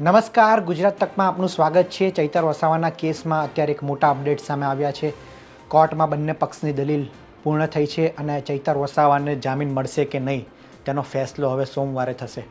નમસ્કાર, ગુજરાત તકમાં આપનું સ્વાગત છે. ચૈતર વસાવાના કેસમાં અત્યારે એક મોટા અપડેટ સામે આવ્યા છે. કોર્ટમાં બંને પક્ષની દલીલ પૂર્ણ થઈ છે અને ચૈતર વસાવાને જામીન મળશે કે નહીં, તેનો ફેસલો હવે સોમવારે થશે.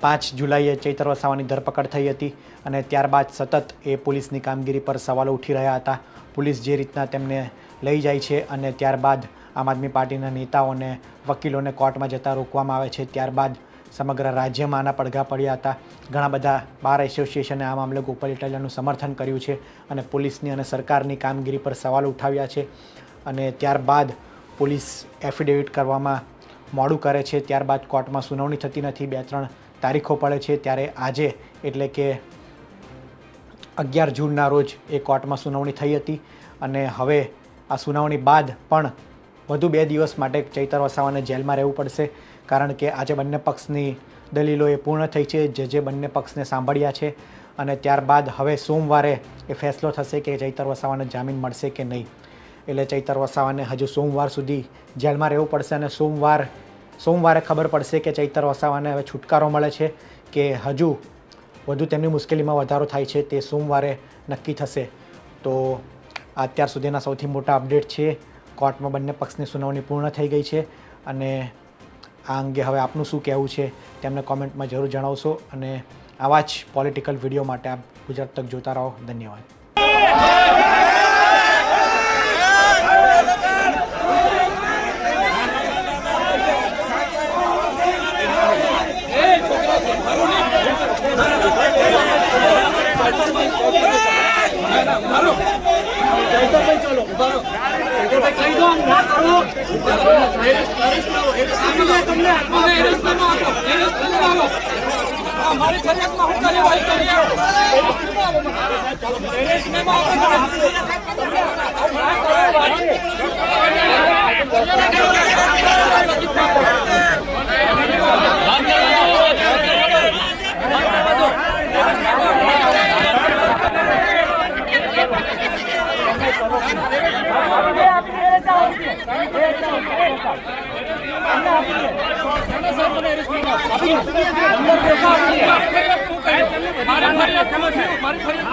પાંચ જુલાઈએ ચૈતર વસાવાની ધરપકડ થઈ હતી અને ત્યારબાદ સતત એ પોલીસની કામગીરી પર સવાલો ઉઠી રહ્યા હતા. પોલીસ જે રીતના તેમને લઈ જાય છે અને ત્યારબાદ આમ આદમી પાર્ટીના નેતાઓને વકીલોને કોર્ટમાં જતા રોકવામાં આવે છે, ત્યારબાદ સમગ્ર રાજ્યમાં આના પડઘા પડ્યા હતા. ઘણા બધા બાર એસોસિએશને આ મામલે ગોપાલ ઇટાલિયાનું સમર્થન કર્યું છે અને પોલીસની અને સરકારની કામગીરી પર સવાલ ઉઠાવ્યા છે અને ત્યારબાદ પોલીસ એફિડેવિટ કરવામાં મોડું કરે છે. ત્યારબાદ કોર્ટમાં સુનાવણી થતી નથી. બે ત્રણ તારીખો પડે છે ત્યારે આજે એટલે કે અગિયાર જૂનના રોજ એ કોર્ટમાં સુનાવણી થઈ હતી અને હવે આ સુનાવણી બાદ પણ વધુ બે દિવસ માટે ચૈતર વસાવાને જેલમાં રહેવું પડશે, કારણ કે આજે બંને પક્ષની દલીલો એ પૂર્ણ થઈ છે, જે જે બંને પક્ષને સાંભળ્યા છે. અને ત્યારબાદ હવે સોમવારે એ ફેસલો થશે કે ચૈતર વસાવાને જામીન મળશે કે નહીં. એટલે ચૈતર વસાવાને હજુ સોમવાર સુધી જેલમાં રહેવું પડશે અને સોમવાર, સોમવારે ખબર પડશે કે ચૈતર વસાવાને હવે છુટકારો મળે છે કે હજુ વધુ તેમની મુશ્કેલીમાં વધારો થાય છે, તે સોમવારે નક્કી થશે. તો અત્યાર સુધીના સૌથી મોટા અપડેટ છે. કોર્ટમાં બંને પક્ષની સુનાવણી પૂર્ણ થઈ ગઈ છે અને આ અંગે હવે આપનું શું કહેવું છે તેમને કોમેન્ટમાં જરૂર જણાવશો અને આવા જ પોલિટિકલ વીડિયો માટે આપ ગુજરાત તક જોતા રહો. ધન્યવાદ. અમારી ફરિયાદમાં મારી ફરિયાદ